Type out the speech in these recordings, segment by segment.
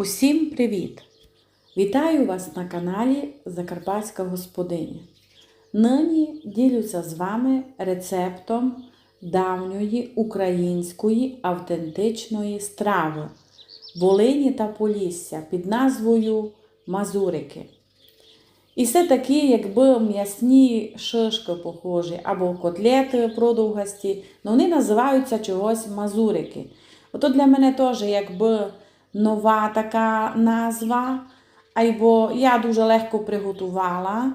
Усім привіт! Вітаю вас на каналі Закарпатська Господиня. Нині ділюся з вами рецептом давньої української автентичної страви Волині та Полісся під назвою Мазурики. І все такі, якби м'ясні шишки похожі, або котлети продовгасті, ну вони називаються чогось мазурики. Ото для мене теж якби нова така назва, або я дуже легко приготувала.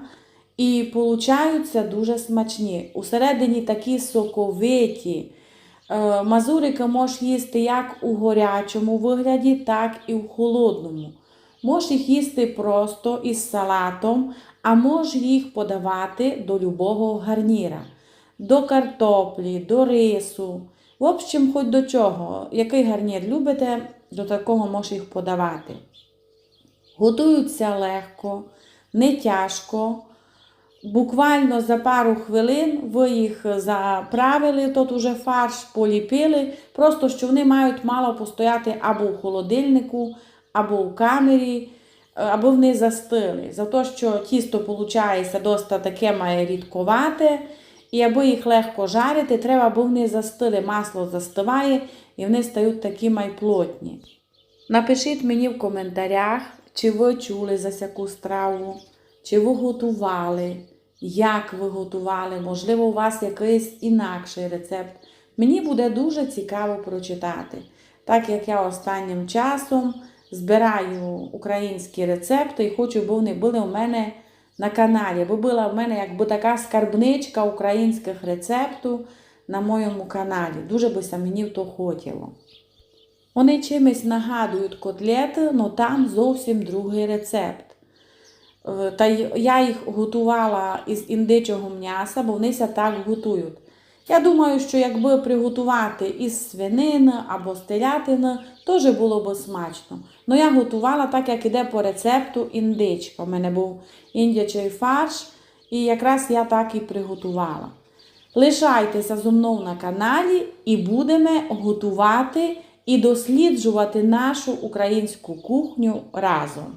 І получаються дуже смачні. Усередині такі соковиті. Мазурики можеш їсти як у гарячому вигляді, так і в холодному. Можеш їх їсти просто із салатом, а можеш їх подавати до любого гарніра. До картоплі, до рису. В общем, хоч до чого. Який гарнір любите, до такого можеш їх подавати. Готуються легко, не тяжко. Буквально за пару хвилин ви їх заправили, тут уже фарш поліпили, просто що вони мають мало постояти або в холодильнику, або в камері, або вони застили. За те, що тісто виходить досить таке має рідковате, і аби їх легко жарити, треба, аби вони застили, масло застиває і вони стають такі майплотні. Напишіть мені в коментарях, чи ви чули за страву, чи ви готували, як ви готували, можливо, у вас якийсь інакший рецепт. Мені буде дуже цікаво прочитати, так як я останнім часом збираю українські рецепти і хочу, щоб вони були у мене на каналі, бо була в мене якби така скарбничка українських рецептів на моєму каналі. Дуже би се мені то хотіло. Вони чимось нагадують котлети, але там зовсім другий рецепт. Е, Та я їх готувала із індичого м'яса, бо вони ся так готують. Я думаю, що якби приготувати із свинини або з телятини, теж було б смачно. Но я готувала так, як іде по рецепту індичка. У мене був індячий фарш, і якраз я так і приготувала. Лишайтеся зо мною на каналі і будемо готувати і досліджувати нашу українську кухню разом.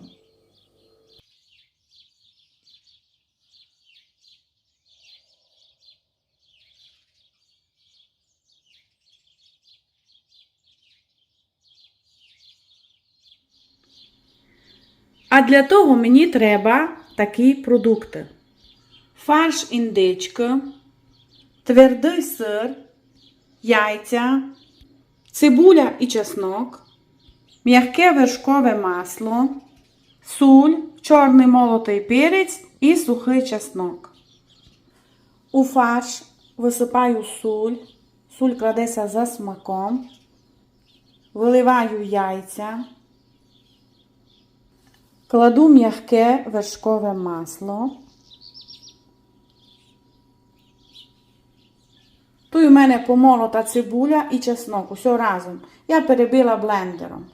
А для того мені треба такі продукти: фарш індички, твердий сир, яйця, цибуля і чеснок, м'яке вершкове масло, суль, чорний молотий перець і сухий чеснок. У фарш висипаю суль, суль кладеться за смаком, виливаю яйця. Кладу м'яке вершкове масло. Тут у мене помолота цибуля і чеснок, усе разом. Я перебила блендером.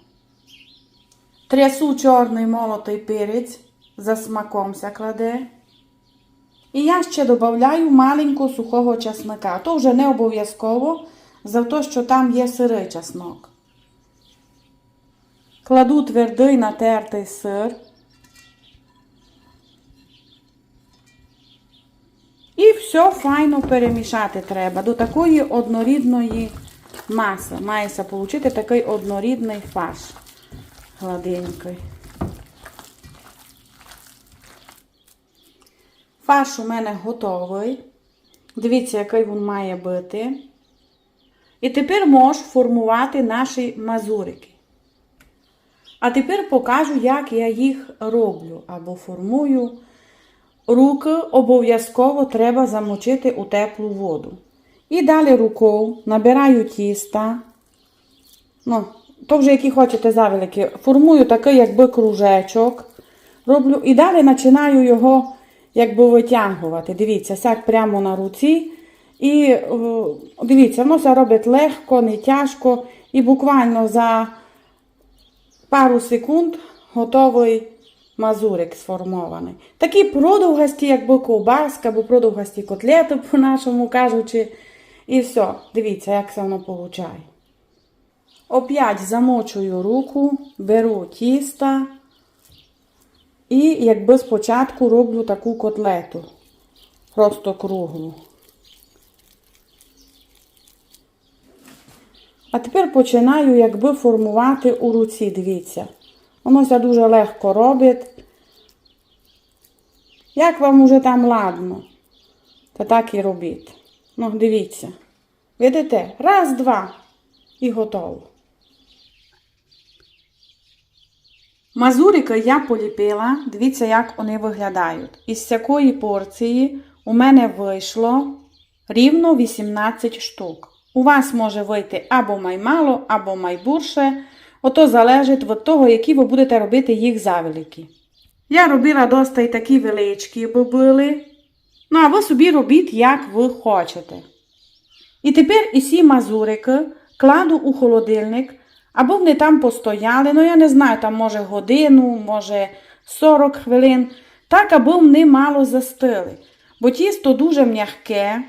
Трясу чорний молотий перець, за смаком кладе. І я ще додаю маленько сухого чесника. То вже не обов'язково, за те, що там є сирий чеснок. Кладу твердий натертий сир. І все файно перемішати треба до такої однорідної маси. Мається отримати такий однорідний фарш гладенький. Фарш у мене готовий. Дивіться, який він має бути. І тепер можу формувати наші мазурики. А тепер покажу, як я їх роблю або формую. Руки обов'язково треба замочити у теплу воду. І далі рукою набираю тіста. Ну, то вже які хочете завелики. Формую такий, якби кружечок. Роблю. І далі починаю його якби витягувати. Дивіться, сяк прямо на руці. І о, дивіться, воно все робить легко, не тяжко. І буквально за пару секунд готовий мазурик сформований. Такі продовгасті, якби ковбаска, або продовгасті котлети, по-нашому кажучи. І все, дивіться, як це воно виходить. Оп'ять замочую руку, беру тіста і якби спочатку роблю таку котлету. Просто круглу. А тепер починаю якби формувати у руці, дивіться. Воно ся дуже легко робить. Як вам уже там ладно, то так і робіть. Ну, дивіться. Видите? Раз, два і готово. Мазурики я поліпила. Дивіться, як вони виглядають. Із всякої порції у мене вийшло рівно 18 штук. У вас може вийти або маймало, або майбурше. Ото залежить від того, які ви будете робити їх завеликі. Я робила доста й такі величкі, були. Ну, а ви собі робіть, як ви хочете. І тепер усі мазурики кладу у холодильник, або вони там постояли, ну я не знаю, там може годину, може 40 хвилин, так, аби вони мало застили. Бо тісто дуже м'яке,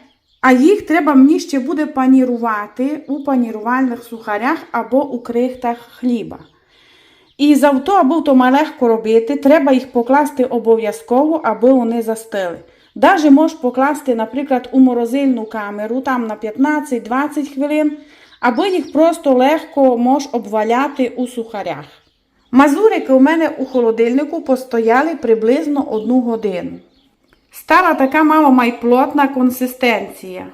а їх треба мені ще буде панірувати у панірувальних сухарях або у крихтах хліба. І завто, аби то легко робити, треба їх покласти обов'язково, аби вони застили. Даже можеш покласти, наприклад, у морозильну камеру там на 15-20 хвилин, або їх просто легко можеш обваляти у сухарях. Мазурики у мене у холодильнику постояли приблизно одну годину. Стала така мало майплотна консистенція,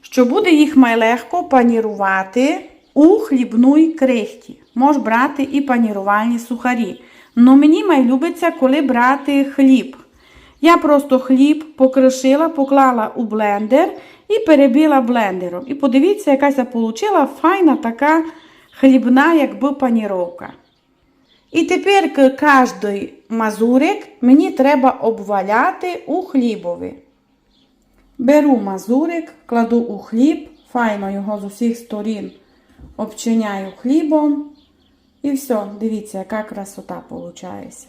що буде їх майлегко панірувати у хлібній крихті. Можеш брати і панірувальні сухарі. Но мені май любиться, коли брати хліб. Я просто хліб покришила, поклала у блендер і перебила блендером. І подивіться, якась получила файна така хлібна, якби паніровка. І тепер кожний мазурик мені треба обваляти у хлібові. Беру мазурик, кладу у хліб, файно його з усіх сторін обчиняю хлібом. І все, дивіться, яка красота виходить.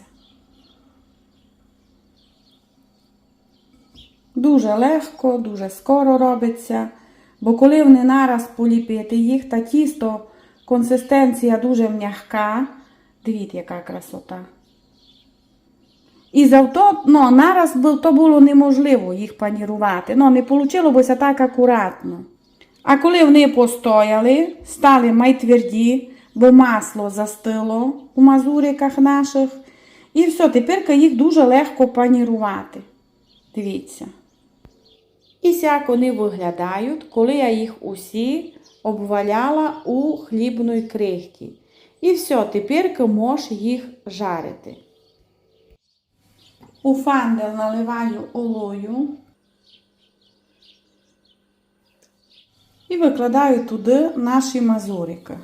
Дуже легко, дуже скоро робиться. Бо коли вони нараз поліпити їх, та тісто консистенція дуже м'яка. Дивіться, яка красота. І завто, ну, нараз то було неможливо їх панірувати. Ну, не вийшло б так акуратно. А коли вони постояли, стали майтверді, бо масло застило у мазуриках наших. І все, тепер їх дуже легко панірувати. Дивіться. І сяк вони виглядають, коли я їх усі обваляла у хлібної крихті. І все, тепер можеш їх жарити. У фандел наливаю олою і викладаю туди наші мазурики.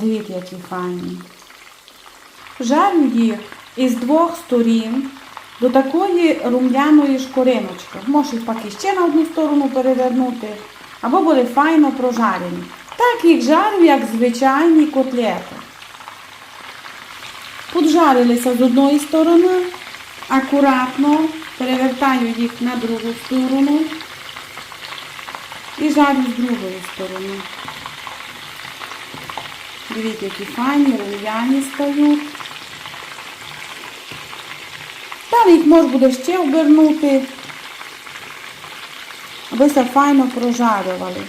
Дивіться, які файні. Жарю їх із двох сторін до такої рум'яної шкориночки. Можеш їх паки ще на одну сторону перевернути, або буде файно прожарені. Так їх жарю, як звичайні котлети. Поджарилися з одної сторони, акуратно перевертаю їх на другу сторону і жарю з другої сторони. Дивіться, які файні, рум'яні стають. Там їх можна буде ще обернути, аби все файно прожарювали.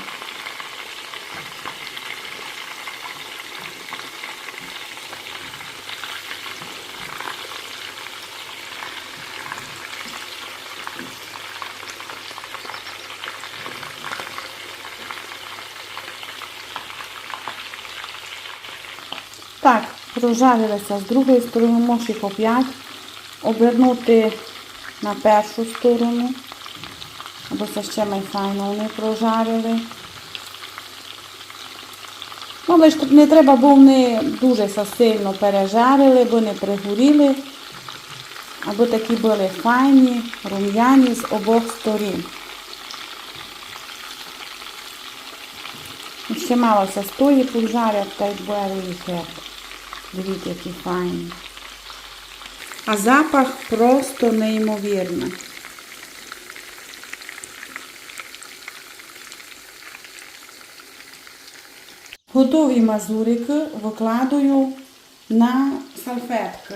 Так, прожарилися з другої сторони, можеш їх оп'ять обернути на першу сторону, аби це ще майфайно вони прожарили. Ну, але ж не треба, бо вони дуже сильно пережарили, бо не пригоріли. аби такі були файні, рум'яні з обох сторін. Ще мало це стої поджарять, та й вихід. Дивіться, які файні. А запах просто неймовірний. Готові мазурики викладаю на салфетки,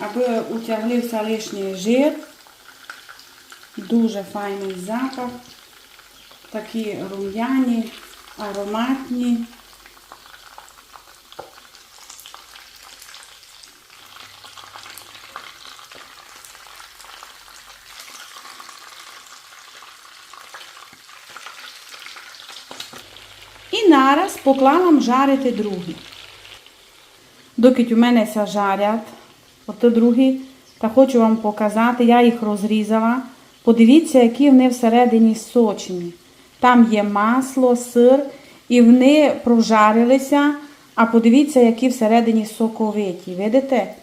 аби утяглився лишній жир. Дуже файний запах. Такі рум'яні, ароматні. І нараз поклала жарити другі. Доки у мене ся жарять, от другі, та хочу вам показати, я їх розрізала. Подивіться, які вони всередині сочні. Там є масло, сир, і вони прожарилися, а подивіться, які всередині соковиті. Видите?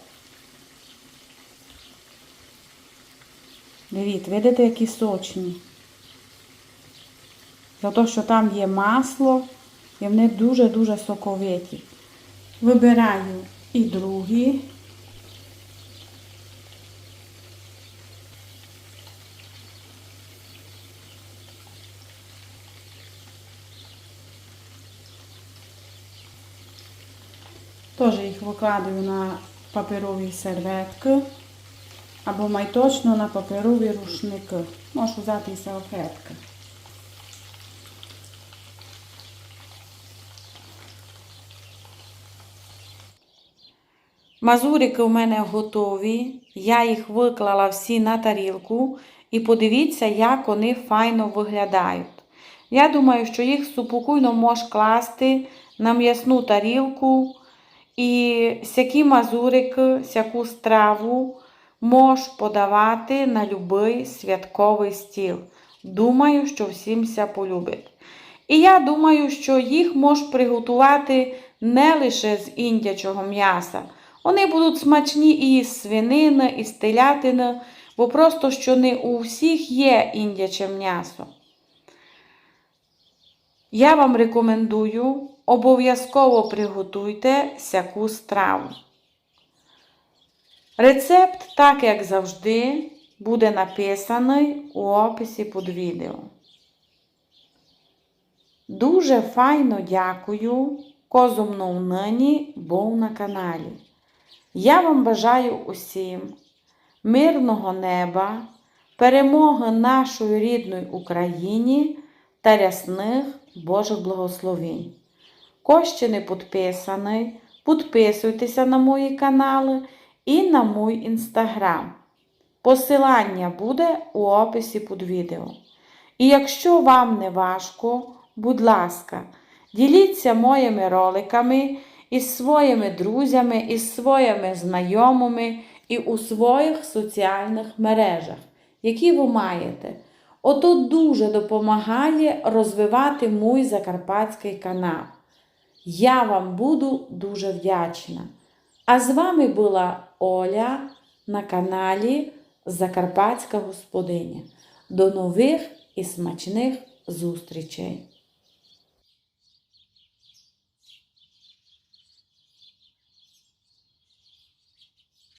Дивіться, видите, які сочні. За те, що там є масло, і вони дуже-дуже соковиті. Вибираю і другі. Теж їх викладаю на паперові серветки або майточно на паперові рушники. Можеш взяти і салфетки. Мазурики у мене готові. Я їх виклала всі на тарілку. І подивіться, як вони файно виглядають. Я думаю, що їх спокійно можеш класти на м'ясну тарілку. І всякі мазурики, всяку страву можеш подавати на будь-який святковий стіл. Думаю, що всім ся полюбить. І я думаю, що їх можеш приготувати не лише з індячого м'яса. Вони будуть смачні і з свинини, і з телятини, бо просто що не у всіх є індяче м'ясо. Я вам рекомендую, обов'язково приготуйте всяку страву. Рецепт, так як завжди, буде написаний у описі під відео. Дуже файно дякую, козу мною нині був на каналі. Я вам бажаю усім мирного неба, перемоги нашої рідної Україні та рясних Божих благословень. Ще не підписаний, підписуйтеся на мої канали і на мій інстаграм. Посилання буде у описі під відео. І якщо вам не важко, будь ласка, діліться моїми роликами із своїми друзями, із своїми знайомими і у своїх соціальних мережах, які ви маєте. Ото дуже допомагає розвивати мій закарпатський канал. Я вам буду дуже вдячна. А з вами була Оля на каналі Закарпатська Господиня. До нових і смачних зустрічей!